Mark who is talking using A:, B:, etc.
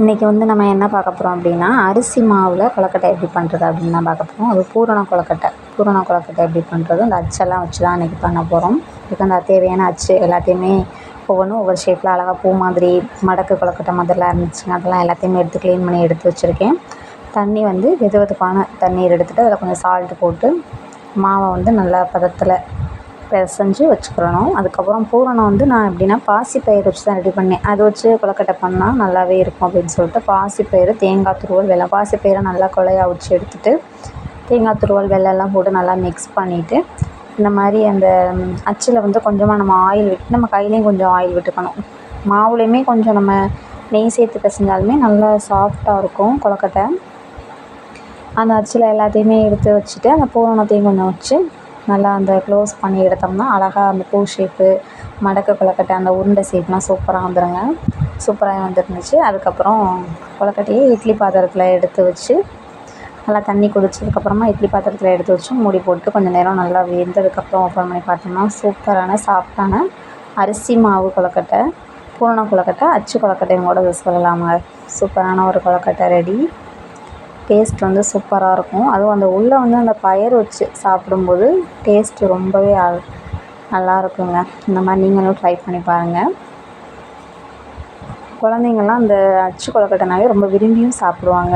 A: இன்றைக்கி வந்து நம்ம என்ன பார்க்க போகிறோம் அப்படின்னா அரிசி மாவில் கொழுக்கட்டை எப்படி பண்ணுறது அப்படின்னு தான் பார்க்க போகிறோம் அது பூரண கொழுக்கட்டை. பூரண கொழுக்கட்டை எப்படி பண்ணுறது அந்த அச்செல்லாம் வச்சு தான் இன்றைக்கி பண்ண போகிறோம் இதுக்கு அந்த தேவையான அச்சு எல்லாத்தையுமே ஒவ்வொன்றும் ஒவ்வொரு ஷேப்பில் அழகாக பூ மாதிரி மடக்கு கொழுக்கட்டை மாதிரிலாம் இருந்துச்சுங்க அதெல்லாம் எல்லாத்தையுமே எடுத்து க்ளீன் பண்ணி எடுத்து வச்சுருக்கேன். தண்ணி வந்து வெது வெதுப்பான தண்ணீர் எடுத்துகிட்டு அதில் கொஞ்சம் சால்ட்டு போட்டு மாவை வந்து நல்லா பதத்தில் பிசைஞ்சு வச்சுக்கிறணும். அதுக்கப்புறம் பூரணம் வந்து நான் எப்படின்னா பாசிப்பயிறு வச்சு தான் ரெடி பண்ணேன். அதை வச்சு கொழுக்கட்டை பண்ணால் நல்லாவே இருக்கும் அப்படின்னு சொல்லிட்டு பாசிப்பயிறு தேங்காய் துருவல் வெல்லம் பாசிப்பயிரை நல்லா கொலையாக அவிச்சு எடுத்துகிட்டு தேங்காய் துருவல் வெள்ளெல்லாம் போட்டு நல்லா மிக்ஸ் பண்ணிவிட்டு இந்த மாதிரி அந்த அச்சில் வந்து கொஞ்சமாக நம்ம ஆயில் விட்டு நம்ம கையிலையும் கொஞ்சம் ஆயில் விட்டுக்கணும். மாவுலேயுமே கொஞ்சம் நம்ம நெய் சேர்த்து பிசைஞ்சாலுமே நல்லா சாஃப்டாக இருக்கும் கொழுக்கட்டை. அந்த அச்சில் எல்லாத்தையுமே எடுத்து வச்சுட்டு அந்த பூரணத்தையும் கொஞ்சம் வச்சு நல்லா அந்த க்ளோஸ் பண்ணி எடுத்தோம்னா அழகா அந்த பூ ஷேப்பு மடக்கு கொழுக்கட்டை அந்த உருண்டை ஷேப்லாம் சூப்பராக வந்துருங்க. சூப்பராக வந்துருந்துச்சு. அதுக்கப்புறம் கொழுக்கட்டையை இட்லி பாத்திரத்தில் எடுத்து வச்சு நல்லா தண்ணி கொதிச்சதுக்கப்புறமா இட்லி பாத்திரத்தில் எடுத்து வச்சு மூடி போட்டு கொஞ்சம் நேரம் நல்லா வெந்ததுக்கப்புறம் ஓப்பன் பண்ணி பார்த்தோம்னா சூப்பரான சாஃப்டான அரிசி மாவு கொழுக்கட்டை பூரண கொழுக்கட்டை அச்சு கொழுக்கட்டையும் கூட இதை சொல்லலாங்க சூப்பரான ஒரு கொழுக்கட்டை ரெடி டேஸ்ட் வந்து சூப்பராக இருக்கும். அதுவும் அந்த உள்ளே வந்து அந்த பயறு வச்சு சாப்பிடும்போது டேஸ்ட்டு ரொம்பவே நல்லா இருக்குங்க. இந்த மாதிரி நீங்களும் ட்ரை பண்ணி பாருங்கள் குழந்தைங்கள்லாம் அந்த அச்சு கொழுக்கட்டைனாவே ரொம்ப விரும்பியும் சாப்பிடுவாங்க.